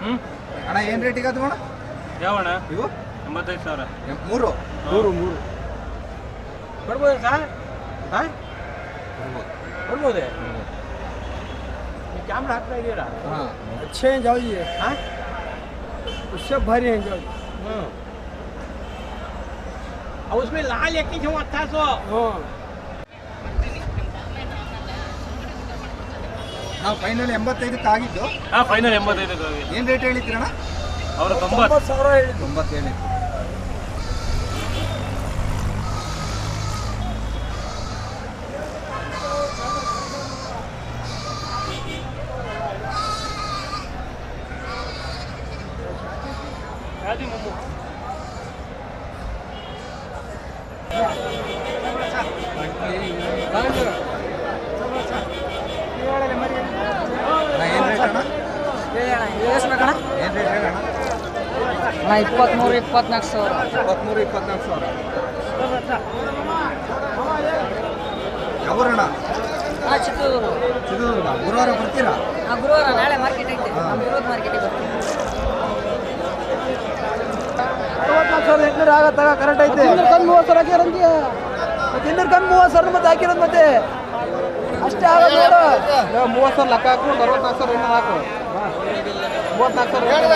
ಹ್ಞೂ ಅಣ್ಣ ಏನು ರೇಟಿಗೆ ಅದು ಅಣ್ಣ ಯಾವಣ್ಣ ಇವು ಎಂಬತ್ತೈದು ಸಾವಿರ ಎಂ- ಮೂರು ಮೂರು ಮೂರು ಕೊಡ್ಬೋದು ಸರ್ ಹಾಂ ಕೊಡ್ಬೋದೇ ಕ್ಯಾಮ್ರಾ ಹಾಕ್ತಾ ಇದ್ದೀರಾ ಹಾಂ अच्छे हैं जाओ जी हाँ? उससे भारी हैं जाओ हम्म और उसमें लाल एक ही जो अच्छा सो ನಾವು ಫೈನಲ್ ಎಂಬತ್ತೈದಕ್ಕೆ ಆಗಿದ್ದು ಹಾಂ ಫೈನಲ್ ಎಂಬತ್ತೈದು ಏನು ರೇಟ್ ಹೇಳಿದ್ರಣ್ಣ ಅವರು ತೊಂಬತ್ತು. ಸಾವಿರ ಹೇಳಿ ತೊಂಬತ್ತು ಹೇಳಿದ್ದು ಯಾವ್ದು ಮೊಮ್ಮು ಅಣ್ಣ ಏನು ರೇಟ್ ಅಣ್ಣ ಬೇಕಣ್ಣ ಏನು ರೇಟ್ ಹೇಳಣ್ಣ ಅಣ್ಣ ಇಪ್ಪತ್ತ್ಮೂರು ಇಪ್ಪತ್ನಾಲ್ಕು ಸಾವಿರ. ಇಪ್ಪತ್ತ್ಮೂರು ಇಪ್ಪತ್ನಾಲ್ಕು ಸಾವಿರ. ಯಾವೂರಣ್ಣ? ಹಾಂ ಚಿತ್ರದುರ್ಗ. ಚಿತ್ರದುರ್ಗ. ಗುರುವಾರ ಬರ್ತೀರಾ? ಹಾಂ ಗುರುವಾರ ನಾಳೆ ಮಾರ್ಕೆಟ್ ಐತೆ. ಹಾ. ನಮ್ಮ ಗುರುವಾರ ಮಾರ್ಕೆಟಿಗೆ ಬರ್ತೀವಿ. ಅರವತ್ನಾಲ್ಕು ಸಾವಿರದ ಎಂಟುನೂರು ಆಗತ್ತಾಗ ಕರೆಕ್ಟ್ ಐತೆ. ಕಮ್ಮಿ ಮೂವತ್ತು ಸಾವಿರ ಹಾಕಿರಂತೀಯ ಮತ್ತೆ ಇನ್ನೂರು ಕಮ್ಮಿ ಮೂವತ್ತು ಸಾವಿರ ಮತ್ತೆ ಹಾಕಿರೋದು ಮತ್ತೆ. ಅಷ್ಟೇ ಆಗೋದು ನೋಡು. ಮೂವತ್ತು ಸಾವಿರ ಲೆಕ್ಕ ಅರವತ್ನಾಲ್ಕು ಸಾವಿರ ಇನ್ನೂ ಹಾಕು. ಮೂವತ್ನಾಲ್ಕು ಸಾವಿರ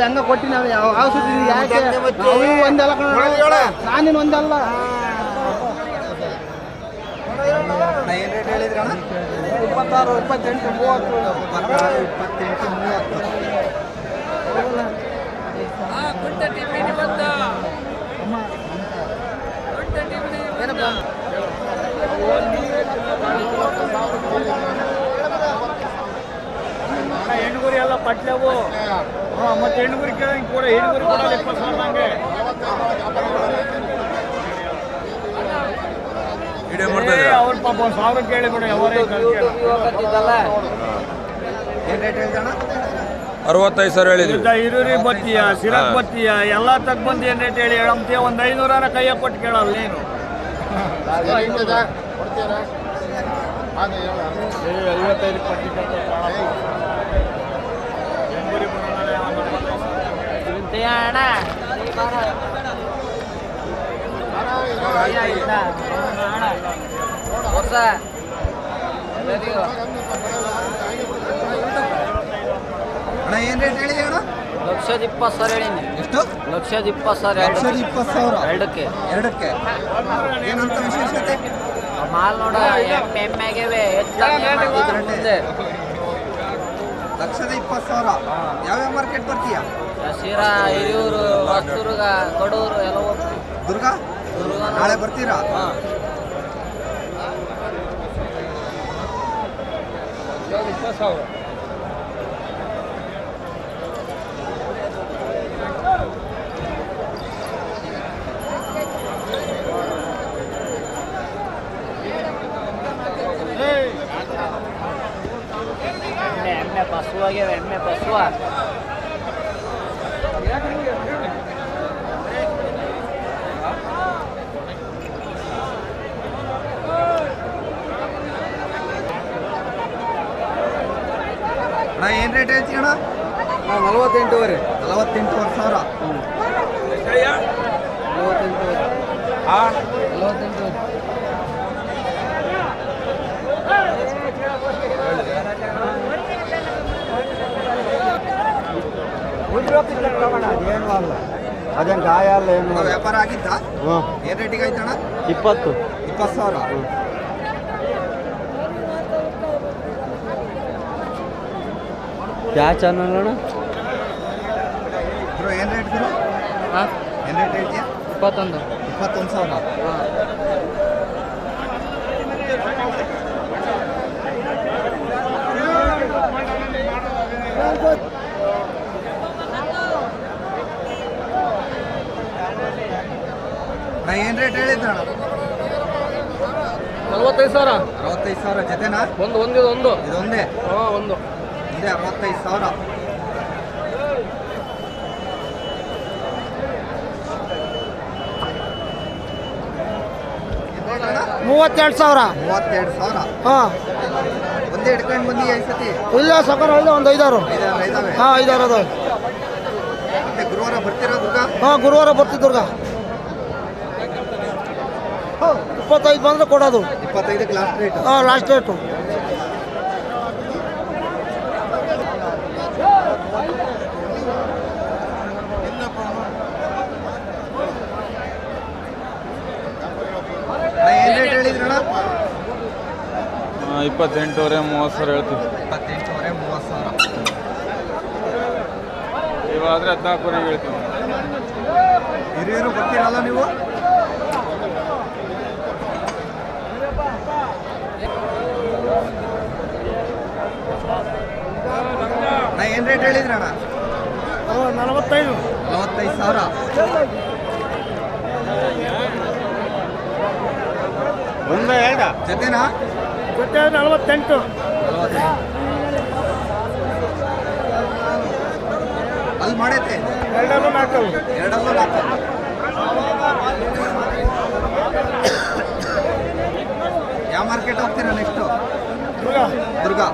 ಹೆಂಗ ಕೊಟ್ಟಿ ನಾವು ಯಾವ ಯಾಕೆ? ಒಂದಲ್ಲ ನಾನಿನ್ ಒಂದಲ್ಲ. ಇಪ್ಪತ್ತಾರು ಇಪ್ಪತ್ತೆಂಟು ಮೂವತ್ತು. ಇಪ್ಪತ್ತಾರು ಇಪ್ಪತ್ತೆಂಟು ಮೂವತ್ತು. ಪಟ್ಲೆವು. ಹಾಂ ಮತ್ತೆ ಹೆಣ್ಣುಗುರಿ ಕೇಳಂಗೆ ಕೂಡ ಹೆಣ್ಣುಗುರಿ ಕೂಡ ಇಪ್ಪತ್ತು ಸಾವಿರ ಹಂಗೆ ಅವ್ರ ಪಾಪ ಒಂದು ಸಾವಿರ ಕೇಳಿಬಿಡು ಅವರೇ ಅರವತ್ತೈದು ಸಾವಿರ ಹೇಳಿದ್ವಿ. ಇರುರಿ ಬತ್ತೀಯ ಸಿರಕ್ ಬತ್ತೀಯ ಎಲ್ಲ ತಗ್ ಬಂದು ಏನ್ ರೇಟ್ ಹೇಳಿ ಹೇಳಂತೀಯ ಒಂದು ಐನೂರ ಕೈಯ ಕೊಟ್ಟು ಕೇಳಲ್ಲ ನೀನು. ಐವತ್ತೈದು ಅಣ್ಣ ಏನು ರೇಟ್ ಅಣ್ಣ? ಲಕ್ಷದ ಇಪ್ಪತ್ತು ಸಾವಿರ ಹೇಳಿನಿ. ಎಷ್ಟು? ಲಕ್ಷದ ಇಪ್ಪತ್ತು ಸಾವಿರ ಲಕ್ಷದ ಇಪ್ಪತ್ತು ಸಾವಿರ? ಎರಡಕ್ಕೆ. ಎರಡಕ್ಕೆ. ಏನಂತ ವಿಶೇಷತೆ? ಮಾಲ್ ನೋಡ ಎಮ್ಮೆ ಎಮ್ಮೆಗೆವೆ ಲಕ್ಷದ ಇಪ್ಪತ್ತು ಸಾವಿರ. ಯಾವ್ಯಾವ ಮಾರ್ಕೆಟ್ ಬರ್ತೀಯಾ? ಶಿರಾ ಹಿರಿಯೂರು ಹೊಸದುರ್ಗ ದೊಡೂರು ಎಲ್ಲ ಹೋಗ್ತೀವಿ. ದುರ್ಗ? ದುರ್ಗ ನಾಳೆ ಬರ್ತೀರಾ? ಹಾಂ. ಎಮ್ಮೆ ಎಮ್ಮೆ ಬಸ್ಸುವಾಗ್ಯಾವ ಎಮ್ಮೆ ಬಸ್ಸುವ ಅಣ್ಣ ಏನು ರೇಟ್ ಐತಿ ಅಣ್ಣ? ನಲವತ್ತೆಂಟೂವರೆ. ನಲವತ್ತೆಂಟುವರೆ ಸಾವಿರ. ನಲವತ್ತೆಂಟೂವರೆ. ನಲವತ್ತೆಂಟೂವರೆ. ಅದೇನು ಅಲ್ಲ. ಅದೇನು ಗಾಯ ಅಲ್ಲ ಏನು ವ್ಯಾಪಾರ ಆಗಿತ್ತಾ? ಏನು ರೇಟಿಗೆ ಆಯ್ತಣ್ಣ? ಇಪ್ಪತ್ತು. ಇಪ್ಪತ್ತು ಸಾವಿರ. ಯಾವ ಚಾನಲ್ ಅಣ್ಣ? ಏನು ರೇಟ್ ಗುರು ಹಾಂ ಏನು ರೇಟ್ ಹೇಳ್ತೀಯ? ಇಪ್ಪತ್ತೊಂದು. ಇಪ್ಪತ್ತೊಂದು ಸಾವಿರ. ನಾ ಏನು ರೇಟ್ ಹೇಳಿದ್ದ ಅಣ್ಣ? ನಲವತ್ತೈದು ಸಾವಿರ. ಅರವತ್ತೈದು ಸಾವಿರ ಜೊತೆನಾ? ಒಂದು ಒಂದು ಒಂದು. ಇದೊಂದೇ? ಹಾಂ ಒಂದು. ಅದೇ ಅರವತ್ತೈದು ಸಾವಿರ ಮೂವತ್ತೆರಡು ಸಾವಿರ. ಮೂವತ್ತೆರಡು ಸಾವಿರ. ಹಾಂ. ಒಂದೇ ಹಿಡ್ಕೊಂಡು ಬಂದು ಐದು ಸತಿ? ಇಲ್ಲ ಸಕರ ಅಲ್ಲ ಒಂದು ಐದಾರು. ಹಾಂ ಐದಾರು ಅದು ಗುರುವಾರ ಬರ್ತೀರಾ ದುರ್ಗಾ? ಹಾಂ ಗುರುವಾರ ಬರ್ತೀವಿ ದುರ್ಗಾ. ಇಪ್ಪತ್ತೈದು ಬಂದರೆ ಕೊಡೋದು. ಇಪ್ಪತ್ತೈದಕ್ಕೆ ಲಾಸ್ಟ್ ರೇಟ್ ಹಾಂ ಲಾಸ್ಟ್ ರೇಟು ಇಪ್ಪತ್ತೆಂಟುವರೆ ಮೂವತ್ತು ಸಾವಿರ ಹೇಳ್ತೀವಿ. ಇಪ್ಪತ್ತೆಂಟುವರೆ ಮೂವತ್ತು ಸಾವಿರ. ಇವಾದ್ರೆ ಹದಿನಾಲ್ಕುವರೆಗೆ ಹೇಳ್ತೀವಿ. ಹಿರಿಯರು ಬರ್ತೀರಲ್ಲ ನೀವು? ನಾ ಏನು ರೇಟ್ ಹೇಳಿದ್ರಣ್ಣ? ನಲವತ್ತೈದು. ನಲವತ್ತೈದು ಸಾವಿರ. ಒಂದು ಎರಡ ಜೊತೆನಾ? ಜೊತೆ ನಲವತ್ತೆಂಟು. ಅಲ್ಲಿ ಮಾಡೈತೆ? ಎರಡಲ್ಲೂ ನಾಲ್ಕು ಎರಡಲ್ಲೂ ನಾಲ್ಕು ಯಾವ ಮಾರ್ಕೆಟ್ ಹೋಗ್ತೀರಾ ನೆಕ್ಸ್ಟು ದುರ್ಗಾ.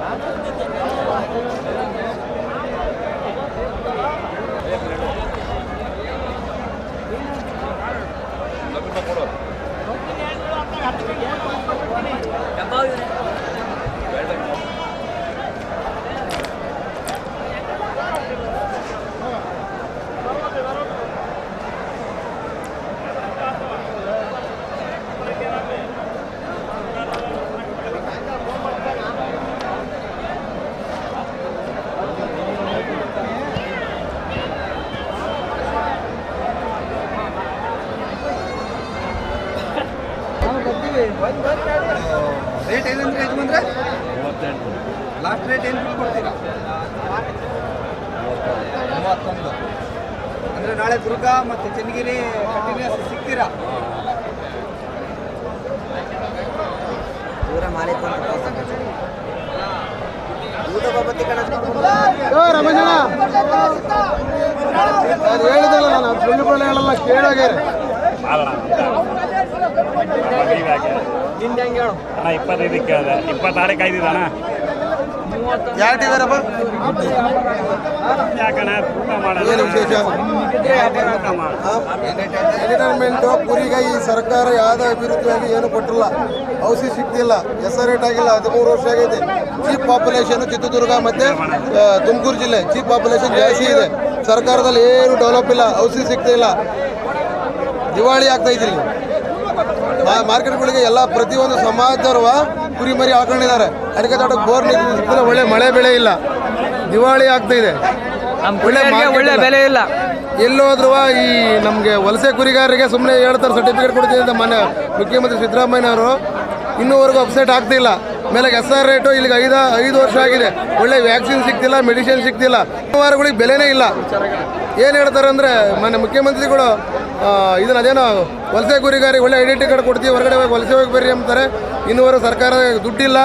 ರೇಟ್ ಏನಂದ್ರೆ ಯಜಮಾನ್ರೆ ಲಾಸ್ಟ್ ರೇಟ್ ಏನು ಕೊಡ್ತೀರಾ ಮೂವತ್ತೊಂದು ಅಂದರೆ ನಾಳೆ ದುರ್ಗ ಮತ್ತು ಚನ್ನಗಿರಿ ಕಂಟಿನ್ಯೂಸ್ ಸಿಗ್ತೀರಾ ರಮೇಶಣ್ಣ ಅದು ಹೇಳಿದಲ್ಲ ನಾನು ಸುಳ್ಳು ಬಳ್ಳಿ ಹೇಳಲ್ಲ ಅಣ್ಣ ಇಪ್ಪತ್ತೈದಕ್ಕೆ ಇಪ್ಪತ್ತಾರಕ್ಕೆ ಐದಿದಣ್ಣ ಮಾಡು ಎಂಟರ್ಟೈನ್ಮೆಂಟು ಕುರಿಗೆ ಈ ಸರ್ಕಾರ ಯಾವುದೇ ಅಭಿವೃದ್ಧಿಯಾಗಿ ಏನು ಕೊಟ್ಟಿಲ್ಲ. ಔಷಧಿ ಸಿಗ್ತಿಲ್ಲ ಹೆಸರು ರೇಟ್ ಆಗಿಲ್ಲ ಹದಿಮೂರು ವರ್ಷ ಆಗೈತೆ ಚೀಪ್ ಪಾಪ್ಯುಲೇಷನ್ ಚಿತ್ರದುರ್ಗ ಮತ್ತೆ ತುಮಕೂರು ಜಿಲ್ಲೆ. ಚೀಪ್ ಪಾಪ್ಯುಲೇಷನ್ ಜಾಸ್ತಿ ಇದೆ. ಸರ್ಕಾರದಲ್ಲಿ ಏನು ಡೆವಲಪ್ ಇಲ್ಲ ಔಷಧಿ ಸಿಗ್ತಿಲ್ಲ ದಿವಾಳಿ ಆಗ್ತಾ ಇದ್ರಿ ಮಾರ್ಕೆಟ್ಗಳಿಗೆ ಎಲ್ಲ ಪ್ರತಿಯೊಂದು ಸಮಾಜದವರು ಕುರಿ ಮರಿ ಹಾಕೊಂಡಿದ್ದಾರೆ. ಅದಕ್ಕೆ ತೋಟಕ್ಕೆ ಬೋರ್ ನೀರು ಸಿಗ್ತಿಲ್ಲ ಒಳ್ಳೆ ಮಳೆ ಬೆಳೆ ಇಲ್ಲ. ದಿವಾಳಿ ಆಗ್ತಾ ಇದೆ. ಒಳ್ಳೆ ಒಳ್ಳೆ ಬೆಲೆ ಇಲ್ಲ. ಎಲ್ಲೋದ್ರು ಈ ನಮಗೆ ವಲಸೆ ಕುರಿಗಾರರಿಗೆ ಸುಮ್ಮನೆ ಹೇಳ್ತಾರೆ ಸರ್ಟಿಫಿಕೇಟ್ ಕೊಡ್ತೀನಿ ಅಂತ ಮನೆ ಮುಖ್ಯಮಂತ್ರಿ ಸಿದ್ದರಾಮಯ್ಯನವರು. ಇನ್ನೂವರೆಗೂ ಅಪ್ಸೆಟ್ ಆಗ್ತಿಲ್ಲ. ಮೇಲೆ ಎಸ್ ಆರ್ ರೇಟು ಇಲ್ಲಿಗೆ ಐದು ಐದು ವರ್ಷ ಆಗಿದೆ. ಒಳ್ಳೆ ವ್ಯಾಕ್ಸಿನ್ ಸಿಗ್ತಿಲ್ಲ ಮೆಡಿಸಿನ್ ಸಿಗ್ತಿಲ್ಲ. ವಾರಗಳಿಗೆ ಬೆಲೆನೇ ಇಲ್ಲ. ಏನು ಹೇಳ್ತಾರೆ ಅಂದರೆ ಮನೆ ಮುಖ್ಯಮಂತ್ರಿಗಳು ಇದನ್ನ ಅದೇನೋ ವಲಸೆ ಕುರಿಗಾರಿಗೆ ಒಳ್ಳೆ ಐಡೆಂಟಿ ಕಾರ್ಡ್ ಕೊಡ್ತೀವಿ ಹೊರಗಡೆ ಹೋಗಿ ವಲಸೆ ಹೋಗಿ ಬರ್ರಿ ಅಂತಾರೆ. ಇನ್ನೂವರೆಗೂ ಸರ್ಕಾರ ದುಡ್ಡಿಲ್ಲ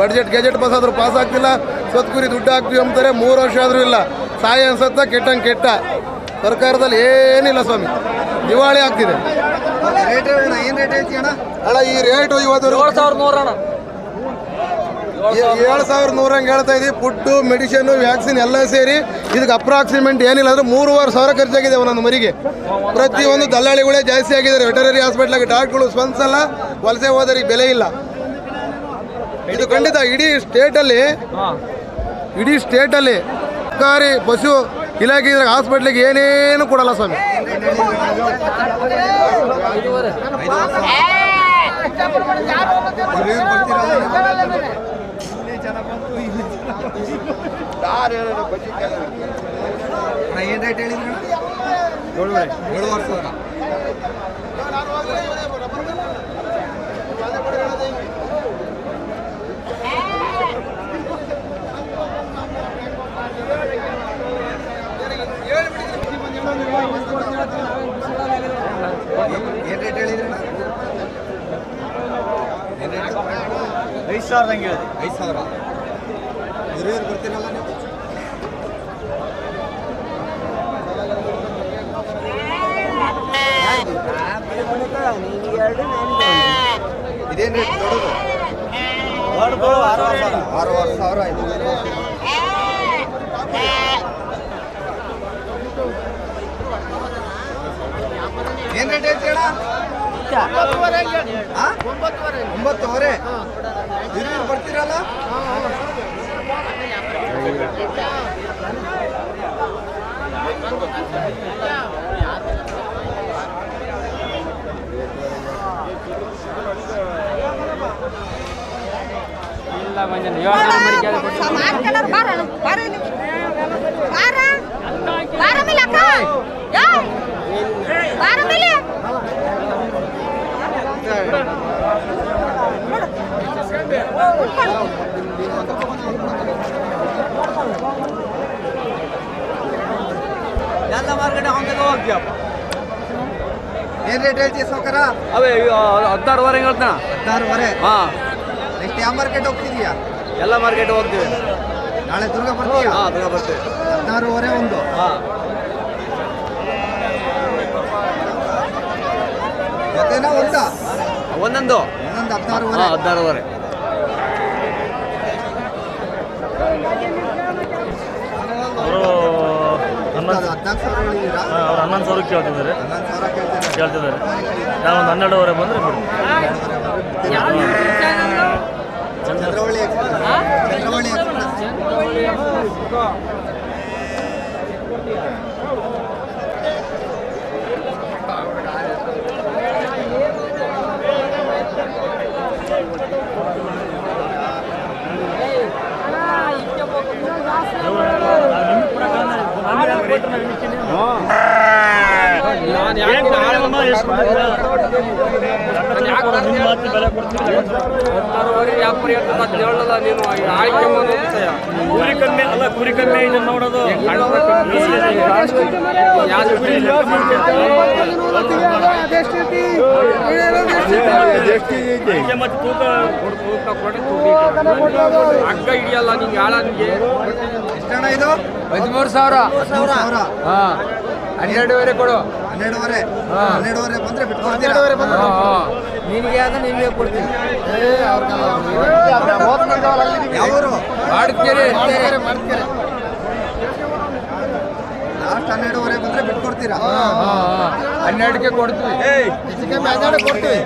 ಬಡ್ಜೆಟ್ ಗೆಜೆಟ್ ಬಸ್ ಆದರೂ ಪಾಸ್ ಆಗ್ತಿಲ್ಲ ಸತ್ಕುರಿ ಕುರಿ ದುಡ್ಡು ಹಾಕ್ತೀವಿ ಅಂತಾರೆ ಮೂರು ವರ್ಷ ಆದರೂ ಇಲ್ಲ. ಸಾಯ ಅನ್ಸತ್ತ ಕೆಟ್ಟಂಗೆ ಕೆಟ್ಟ. ಸರ್ಕಾರದಲ್ಲಿ ಏನಿಲ್ಲ ಸ್ವಾಮಿ. ದಿವಾಳಿ ಆಗ್ತಿದೆ. ರೇಟ್ ಹೇಳೋಣ ರೇಟ್ ಅಣ್ಣ ಅಣ್ಣ ಈ ರೇಟು ಇವತ್ತು ಏಳು ಸಾವಿರದ ನೂರಣ್ಣ. ಏಳು ಸಾವಿರದ ನೂರಂಗೆ ಹೇಳ್ತಾ ಇದ್ದೀವಿ ಫುಡ್ಡು ಮೆಡಿಸಿನ್ ವ್ಯಾಕ್ಸಿನ್ ಎಲ್ಲ ಸೇರಿ ಇದಕ್ಕೆ ಅಪ್ರಾಕ್ಸಿಮೆಂಟ್ ಏನಿಲ್ಲ ಅಂದ್ರೆ ಮೂರುವರೆ ಸಾವಿರ ಖರ್ಚಾಗಿದೆ ಒಂದೊಂದು ಮರಿಗೆ. ಪ್ರತಿಯೊಂದು ದಲ್ಲಾಳಿಗಳೇ ಜಾಸ್ತಿ ಆಗಿದ್ದಾರೆ. ವೆಟರರಿ ಹಾಸ್ಪಿಟ್ಲಾಗ ಡಾಕ್ಟ್ರುಗಳು ಸ್ಪಂದಿಸಲ್ಲ. ವಲಸೆ ಹೋದರೆ ಬೆಲೆ ಇಲ್ಲ. ಇದು ಖಂಡಿತ ಇಡೀ ಸ್ಟೇಟಲ್ಲಿ ಇಡೀ ಸ್ಟೇಟಲ್ಲಿ ಸರ್ಕಾರಿ ಪಶು ಇಲಾಖೆ ಇದ್ರೆ ಹಾಸ್ಪಿಟ್ಲಿಗೆ ಏನೇನು ಕೊಡಲ್ಲ ಸ್ವಾಮಿ. ಹಿರಿಯರು ಬರ್ತೀರಲ್ಲ ನೀವು? ಅಣ್ಣ ಏನು ರೇಟ್ ಹೇಳಿದ್ರಣ್ಣ ಏಳುವರೆ ಸಾವಿರ. ಏನು ರೇಟ್ ಹೇಳಿದ್ರಣ್ಣ ಏನು ರೇಟ್ ಐದು ಸಾವಿರದಂಗೆ ಹೇಳಿದೆ ಐದು ಸಾವಿರ ಹಿರಿಯರು ಬರ್ತೀರಲ್ಲ ನೀವು ಇದೇನು ರೇಟ್ ದೊಡ್ಡದು? ಆರೂವರೆ ಸಾವಿರ ಐದು ಏನು ರೇಟ್ ಆ? ಒಂಬತ್ತುವರೆ ಹಿರಿಯರು ಬರ್ತೀರಲ್ಲ? ಇಲ್ಲ ಮಂಜನ ಯೋಗ ಎಲ್ಲ ಮಾರ್ಕೆಟ್ ಅವನಿಗೆ ಹೋಗ್ತೀಯಪ್ಪ ಏನು ರೇಟ್ ಹೇಳ್ತೀಯ ಸೌಕರ ಅವೇ ಹದಿನಾರುವರೆ ಹೇಳ್ತಾನ ಹದಿನಾರುವರೆ ಹಾಂ. ನೆಕ್ಸ್ಟ್ ಯಾವ ಮಾರ್ಕೆಟ್ ಹೋಗ್ತಿದೀಯಾ? ಎಲ್ಲ ಮಾರ್ಕೆಟ್ ಹೋಗ್ತೀವಿ. ನಾಳೆ ದುರ್ಗ ಬರ್ತೀವಿ ಹಾಂ ದುರ್ಗಾ ಬರ್ತೀವಿ. ಹದಿನಾರುವರೆ ಒಂದು. ಹಾಂ. ಜೊತೆನಾ ಒಂದ? ಒಂದೊಂದು. ಒಂದೊಂದು ಹದಿನಾರುವರೆ ಹದಿನಾರುವರೆ ಹದಿನಾಲ್ಕು ಸಾವಿರ ಹೇಳಿದ್ದೀರಾ ಅವ್ರು ಹನ್ನೊಂದು ಸಾವಿರಕ್ಕೆ ಕೇಳ್ತಿದ್ದಾರೆ. ಹನ್ನೊಂದು ಸಾವಿರ ಕೇಳ್ತೀರಾ ಕೇಳ್ತಿದ್ದಾರೆ. ನಾವೊಂದು ಹನ್ನೆರಡುವರೆ ಬಂದರೆ ಬಿಡಿ. ಚಂದ್ರವಳ್ಳಿ ಕುರಿ ಕಮ್ಮಿ ಅಲ್ಲ ಕುರಿ ಕಮ್ಮಿ ಇದನ್ನ ನೋಡೋದು ಅದಕ್ಕೆ ಮತ್ತೆ ತೂಕ ಹಗ್ಗ ಹಿಡಿಯಲ್ಲ ನಿಂಗೆ ಆಳ ನಿಂಗೆ ಎಷ್ಟಣ್ಣ ಇದು ಹದಿಮೂರು ಸಾವಿರ. ಹದಿಮೂರು ಸಾವಿರ. ಹಾಂ. ಹನ್ನೆರಡುವರೆ ಕೊಡು. ಹನ್ನೆರಡುವರೆ. ಹನ್ನೆರಡುವರೆ ಬಂದ್ರೆ ಬಿಟ್ಕೊಡ್ತೀರಾ? ನಿನಗೆ ಆದ ನಿಮಗೆ ಕೊಡ್ತೀನಿ ಯಾವೂರು? ಮಾಡ್ತೀರಿ ಲಾಸ್ಟ್ ಹನ್ನೆರಡುವರೆ ಬಂದ್ರೆ ಬಿಟ್ಕೊಡ್ತೀರಾ? ಹನ್ನೆರಡಕ್ಕೆ ಕೊಡ್ತೀವಿ. ಹನ್ನೆರಡು ಕೊಡ್ತೀವಿ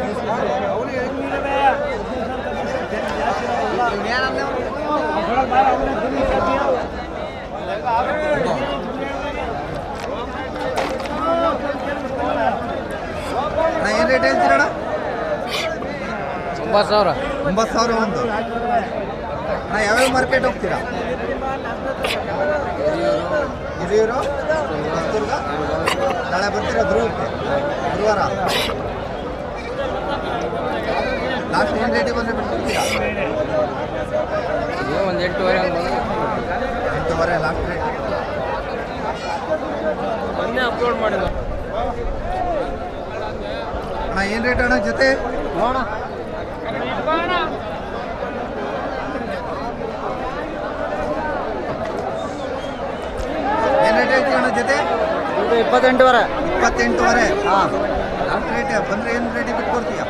ಅಣ್ಣ ಏನು ರೇಟ್ ಹೇಳ್ತೀರಣ್ಣ ಒಂಬತ್ತು ಸಾವಿರ. ಒಂಬತ್ತು ಸಾವಿರ ಒಂದು. ಅಣ್ಣ ಯಾವ್ಯಾವ ಮಾರ್ಕೆಟ್ ಹೋಗ್ತೀರಾ? ಹಿರಿಯೂರು ಹೊಸದುರ್ಗ ನಾಳೆ ಬರ್ತೀರಾ ಧ್ರುವಕ್ಕೆ? ಗುರುವಾರ? ಲಾಸ್ಟ್ ಏನು ರೇಟಿಗೆ ಬಂದರೆ ಬಿಟ್ಕೊಡ್ತೀರಾ ಒಂದು ಎಂಟುವರೆ ಎಂಟೂವರೆ ಲಾಸ್ಟ್ ರೇಟ್ ಮೊನ್ನೆ ಅಪ್ಲೋಡ್ ಮಾಡಿದ ಅಣ್ಣ ಏನು ರೇಟ್ ಅಣ್ಣ ಜೊತೆ? ನೋಡೋಣ. ಏನು ರೇಟ್ ಹೇಳ್ತೀವಿ ಅಣ್ಣ ಜೊತೆ? ಇಪ್ಪತ್ತೆಂಟುವರೆ. ಇಪ್ಪತ್ತೆಂಟುವರೆ? ಹಾಂ. ಲಾಸ್ಟ್ ರೇಟ್ ಬಂದರೆ ಏನು ರೇಟಿಗೆ ಬಿಟ್ಕೊಡ್ತೀಯ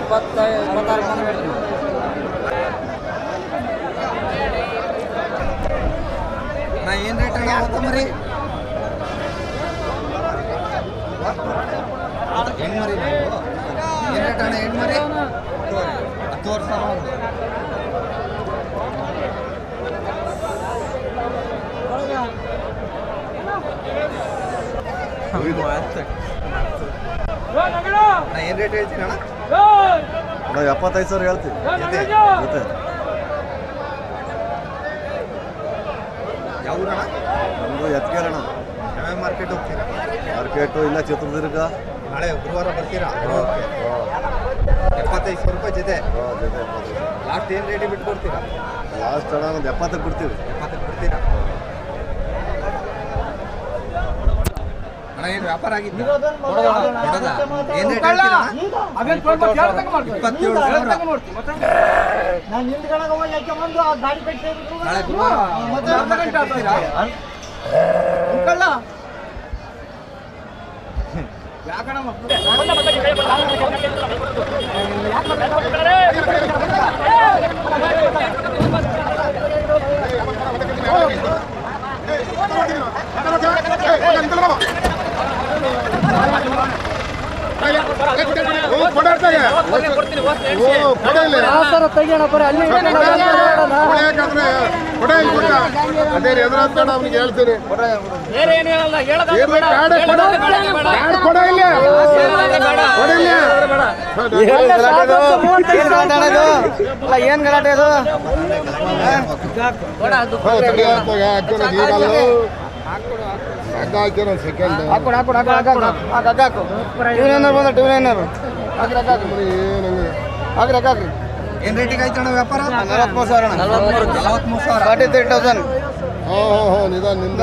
ಇಪ್ಪತ್ತ ಇಪ್ಪತ್ತಾರು ನಾ ಏನು ರೇಟ್ ಅಣ್ಣ ಕೊತ್ತಂಬರಿ ಹೆಣ್ಮರಿ ನೀವು. ಏನು ರೇಟ್ ಅಣ್ಣ ಹೆಣ್ಮರಿ? ಹತ್ತು ವರ್ಷ ಏನು ರೇಟ್ ಹೇಳ್ತೀನಿ ಅಣ್ಣ? ನಾವು ಎಪ್ಪತ್ತೈದು ಸಾವಿರ ಹೇಳ್ತೀವಿ. ಜೊತೆ ಜೊತೆ. ಯಾವ ಊರಣ್ಣ ನಮ್ಮದು ಎತ್ಕೇರಣ ಯಾವ್ಯಾವ ಮಾರ್ಕೆಟ್ ಹೋಗ್ತೀರಾ? ಮಾರ್ಕೆಟು ಇಲ್ಲ ಚಿತ್ರದುರ್ಗ? ನಾಳೆ ಗುರುವಾರ ಬರ್ತೀರಾ? ಓಕೆ. ಎಪ್ಪತ್ತೈದು ಸಾವಿರ ರೂಪಾಯಿ ಜೊತೆ. ಜೊತೆ. ಲಾಸ್ಟ್ ಏನು ರೇಟಿಗೆ ಬಿಟ್ಕೊಡ್ತೀರಾ ಲಾಸ್ಟ್ ಅಣ್ಣ ಒಂದು ಎಪ್ಪತ್ತಕ್ಕೆ ಬಿಡ್ತೀವಿ ಎಪ್ಪತ್ತಕ್ಕೆ ಬಿಡ್ತೀರಾ ಅಣ್ಣ ಏನು ವ್ಯಾಪಾರ ಆಗಿದ್ದು ಏನು ರೇಟ್ ಹೇಳ್ತೀರಾ? ಇಪ್ಪತ್ತೇಳು ಸಾವಿರ. ನಾಳೆ ಗುರುವಾರ ಮಾರ್ಕೆಟ್ ಬರ್ತೀರಾ? ಸರ್ ತೆಗಿಯೋಣ ಬರೀ ಅಲ್ಲಿ ಇಟ್ಕೊಂಡು ನೋಡೋಣ. ಬೇಡ ಅವ್ನಿಗೆ ಹೇಳ್ತೀನಿ. ಏನ್ ಗಲಾಟೆ ಅದು? ಸೆಕೆಂಡ್ ಹಾಕೊಂಡು ಹಾಕೊಂಡು ಹಾಕೊಂಡು ಹಾಕು ನೈನರ್ ಬಂದ ಹಾಕ್ರಿ ಹಾಕ್ರಿ ಹಾಕ್ರಿ ಹಾಕ್ರಿ. ಏನ್ ರೇಟಿಗೆ ಆಯ್ತು ಅಣ್ಣ ವ್ಯಾಪಾರ? ನಲವತ್ಮೂರು ಸಾವಿರ ಅಣ್ಣ. ನಲವತ್ಮೂರು ಸಾವಿರ ಫಾರ್ಟಿ ತ್ರೀ ತೌಸಂಡ್. ಹೋ ಹೋ ಹೋ ನಿಧಾನ ನಿಮ್ದು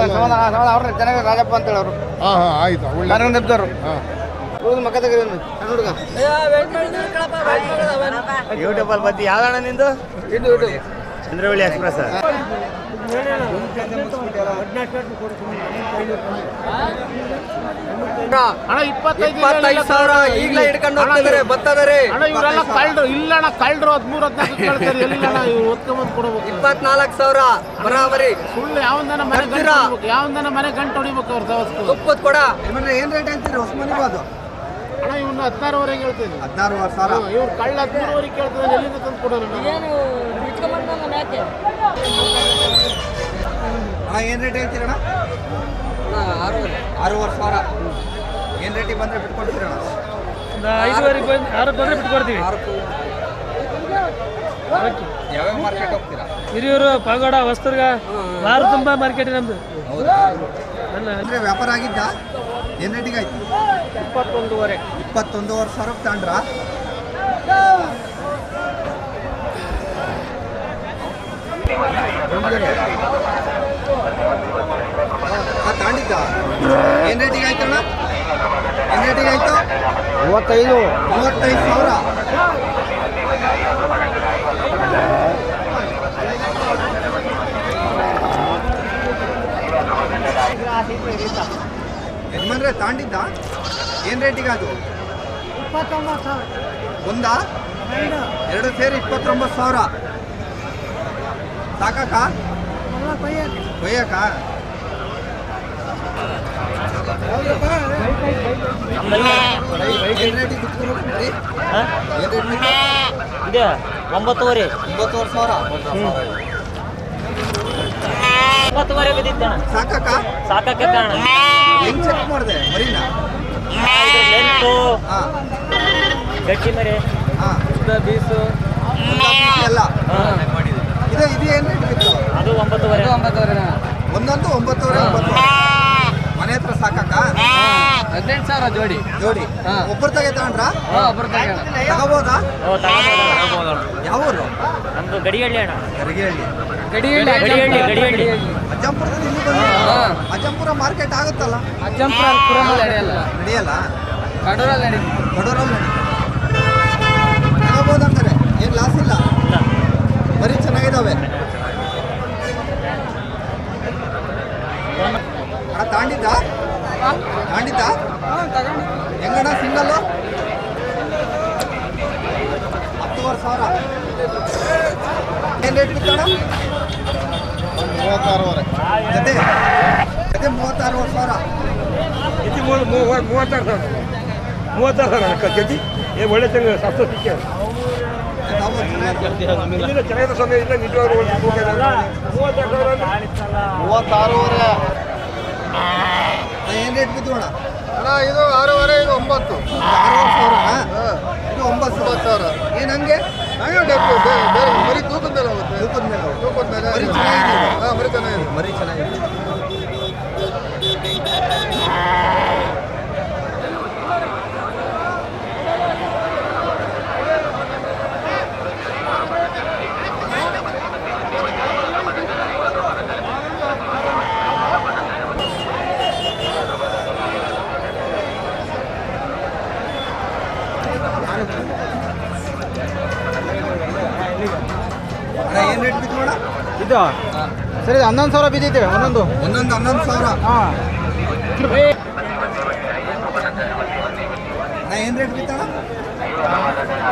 ಅವ್ರ ಚೆನ್ನಾಗಿ ರಾಜಪ್ಪ ಅಂತೇಳಿ ಅವರು. ಹಾ ಹಾ ಆಯ್ತು ಒಳ್ಳೆ. ಹಾ. ಮಕ್ಕ ತೆಗೀರಿ ಸಣ್ಣ ಹುಡುಗ. ಯೂಟ್ಯೂಬ್ ಅಲ್ಲಿ ಬಂದು ಯಾವ್ದಣ್ಣ ನಿಂದು? ಇಡು ಇಡು ಚಂದ್ರವಳ್ಳಿ ಎಕ್ಸ್ಪ್ರೆಸ್ ಇಪ್ಪತ್ತೈದು ಸಾವಿರ ಈಗಲೇ ಹಿಡ್ಕೊಂಡು ಹೋಗ್ತಿದ್ದಾರೆ ಬರ್ತದಾರೆ ಇವರೆಲ್ಲ ಕಳ್ಳರು ಇಲ್ಲಣ್ಣ ಕಳ್ಳರು ಹದಿಮೂರು ಹದಿನಾಲ್ಕು ಕೇಳ್ತಾರೆ. ಅಣ್ಣ ಇವು ಒತ್ಕೊಂಬಂದು ಕೊಡ್ಬೇಕು? ಇಪ್ಪತ್ನಾಲ್ಕು ಸಾವಿರ ಬರಾಬರಿ. ಸುಳ್ಳು ಯಾವಂದನ ಮನೆ ಗಂಟು ಬರ್ತೀರಾ? ಹೊಡಿಬೇಕು ಯಾವಂದನ ಮನೆ ಗಂಟು ಹೊಡಿಬೇಕು ಅವ್ರ ಸವಸ್ತು ತುಪ್ಪದ ಕೊಡ. ಏನ್ ರೇಟ್ ಅಂತೀರಿ? ಹೊಸ ಮನೆ ಬಾದು ಅಣ್ಣ ಇವ್ನು ಹದಿನಾರುವರೆಗೆ ಹೇಳ್ತೀನಿ ಹದಿನಾರು ಸಾವಿರ? ಇವ್ರು ಕಳ್ಳ ಎಲ್ಲಿಂದ ತಂದು ಕೊಡೋಣ ಏನು ಯಾಕೆ? ಅಣ್ಣ ಏನ್ ರೇಟ್ ಹೇಳ್ತೀರಣ್ಣ ಆರೂವರೆ. ಸಾವಿರ. ಏನ್ ರೇಟಿಗೆ ಬಂದ್ರೆ ಬಿಟ್ಕೊಡ್ತೀರಣ್ಣ ಐದುವರೆಗೆ ಬಂದು ಆರು ಬಂದ್ರೆ ಬಿಟ್ಕೊಡ್ತೀವಿ. ಯಾವ್ಯಾವ ಮಾರ್ಕೆಟ್ ಹೋಗ್ತೀರಾ? ಹಿರಿಯೂರು ಪಾಗೋಡ ವಸ್ತುರ್ಗ ವಾರ ತುಂಬ ಮಾರ್ಕೆಟ್ ನಮ್ದು. ಅಲ್ಲ ಅಂದ್ರೆ ವ್ಯಾಪಾರ ಆಗಿದ್ದ ಏನ್ ರೇಟಿಗೆ ಆಯ್ತು? ಇಪ್ಪತ್ತೊಂದುವರೆ. ಇಪ್ಪತ್ತೊಂದೂವರೆ ಸಾವಿರ ತಾಂಡ್ರ? ತಾಂಡಿದ್ದ? ಏನ್ ರೇಟಿಗೆ ಆಯ್ತಣ್ಣ ಏನ್ ರೇಟಿಗೆ ಆಯ್ತು? ಮೂವತ್ತೈದು. ಮೂವತ್ತೈದು ಸಾವಿರ. ಯಜಮಾನ್ರೆ ತಾಂಡಿದ್ದ? ಏನ್ ರೇಟಿಗೆ ಅದು? ಒಂದಾ? ಎರಡು. ಸೇರಿ ಇಪ್ಪತ್ತೊಂಬತ್ತು ಸಾವಿರ. ಸಾಕಾಕ? ಕೊಯ್ಯಕ? ಇದೆ ಒಂಬತ್ತುವರೆ. ಒಂಬತ್ತುವರೆ ಸಾವಿರ. ಒಂಬತ್ತುವರೆ ಸಾಕಕ್ಕ ಸಾಕಾಕ? ಕಾರಣ. ಹೆಂಗ್ ಚೆಕ್ ಮಾಡಿದೆ? ಮರಿನ? ಲೆಂತು ಹಾ. ಗಟ್ಟಿ ಮರಿ ಹಾ ಬೀಸು. ಎಲ್ಲ. ಇದು ಇದು ಏನು ರೇಟ್ ಅದು ಒಂಬತ್ತುವರೆ. ಒಂಬತ್ತುವರೆ. ಒಂದೊಂದು ಒಂಬತ್ತುವರೆ ಒಂಬತ್ತುವರೆ. ಮನೆ ಹತ್ರ ಸಾಕಕ್ಕ ಹದಿನೆಂಟು ಸಾವಿರ ಜೋಡಿ. ಜೋಡಿ. ಒಬ್ಬರು ತಗೆ ತಗೊಂಡ್ರ? ತಗೋಬೋದಾ? ಯಾವ ಊರು ನಮ್ದು ಗಡಿಹಳ್ಳಿ ಅಣ್ಣ. ಗಡಿಹಳ್ಳಿ. ಗಡಿಹಳ್ಳಿ ಗಡಿಹಳ್ಳಿ. ಅಜ್ಜಂಪುರದಿಂದ ಇಲ್ಲಿ ಬಂದು ಅಜ್ಜಂಪುರ ಮಾರ್ಕೆಟ್ ಆಗುತ್ತಲ್ಲ? ನಡೆಯಲ್ಲ. ಕಡೂರಲ್ಲಿ ನಡಿ ಅಂತಾರೆ ಏನು ಲಾಸ್ ಇಲ್ಲ. ಬರೀ ಚೆನ್ನಾಗಿದ್ದಾವೆ. ಅಣ್ಣ ತಾಂಡಿದ್ದ ತಾಂಡಿದ್ದ ಹೆಂಗಣ್ಣ ಸಿಂಗಲ್ಲು? ಹತ್ತುವರೆ ಸಾವಿರ. ಏನು ರೇಟ್ ಬಿತ್ತಣ್ಣ? ಮೂವತ್ತಾರುವರೆ. ಜೊತೆ? ಜೊತೆ ಮೂವತ್ತಾರು ಸಾವಿರ. ಮೂವತ್ತಾರು ಸಾವಿರ. ಮೂವತ್ತಾರು ಸಾವಿರ ಜೊತೆ? ಏ ಒಳ್ಳೆ ತಂಗ ಸಸ್ತು ಸಿಕ್ಕ ಚೆನ್ನಾಗಿದೆ ಸೊನ್ನೆ ಇಲ್ಲ ನಿಜವಾಗ್ಲೂ ಒಂದು ತೂಕ ಇದೆ. ಮೂವತ್ತಾರು ಸಾವಿರ ಅಂದ್ರೆ? ಏನು ರೇಟ್ ಬಿದ್ದು ಅಣ್ಣ? ಇದು ಆರೂವರೆ ಇದು ಒಂಬತ್ತು. ಆರೂವರೆ ಸಾವಿರ ಒಂಬತ್ತು ಒಂಬತ್ತು ಸಾವಿರ. ಏನು ಹಂಗೆ? ಹಂಗೆ ಡಾಕ್ಟರ್ ಬೇರೆ ಮರಿ ತೂಕದ ಮೇಲೆ ಹೋಗುತ್ತೆ. ತೂಕದ ಮೇಲೆ. ತೂಕದ ಮೇಲೆ ಮರಿ ಚೆನ್ನಾಗಿದೆ. ಹಾಂ ಮರಿ ಚೆನ್ನಾಗಿದೆ. ಮರಿ ಚೆನ್ನಾಗಿದೆ. ಏನು ರೇಟ್ ಬಿತ್ತು ನೋಡ ಇದು ಸರಿ ಹನ್ನೊಂದು ಸಾವಿರ ಬಿದ್ದೈತೆ ಒಂದೊಂದು ಒಂದೊಂದು ಹನ್ನೊಂದು ಸಾವಿರ ಹಾಂ ನಾ ಏನು ರೇಟ್ ಬಿತ್ತಣ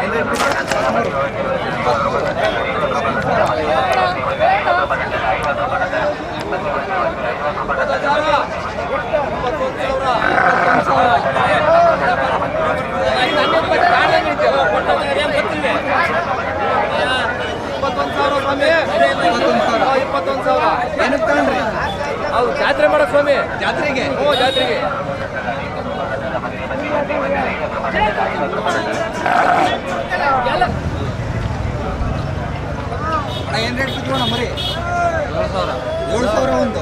ಏನು ರೇಟ್ ಬಿತ್ತ ಸಾವಿರ ಇಪ್ಪತ್ತೊಂದು ಸಾವಿರ ಏನಕ್ಕೆ ತಗೊಂಡ್ರಿ ಹೌದು ಜಾತ್ರೆ ಮಾಡೋ ಸ್ವಾಮಿ ಜಾತ್ರೆಗೆ ಹ್ಞೂ ಜಾತ್ರೆಗೆ ಏನು ರೇಟ್ ಬಿತ್ತು ಮರಿ ಏಳು ಸಾವಿರ ಏಳು ಸಾವಿರ ಒಂದು.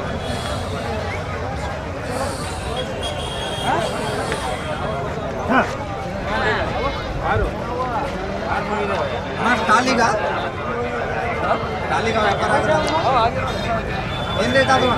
ಟಾಲಿಗ ಸ್ಟಾಲಿಗ? ವ್ಯಾಪಾರ ಏನು ರೇಟ್ ಅದು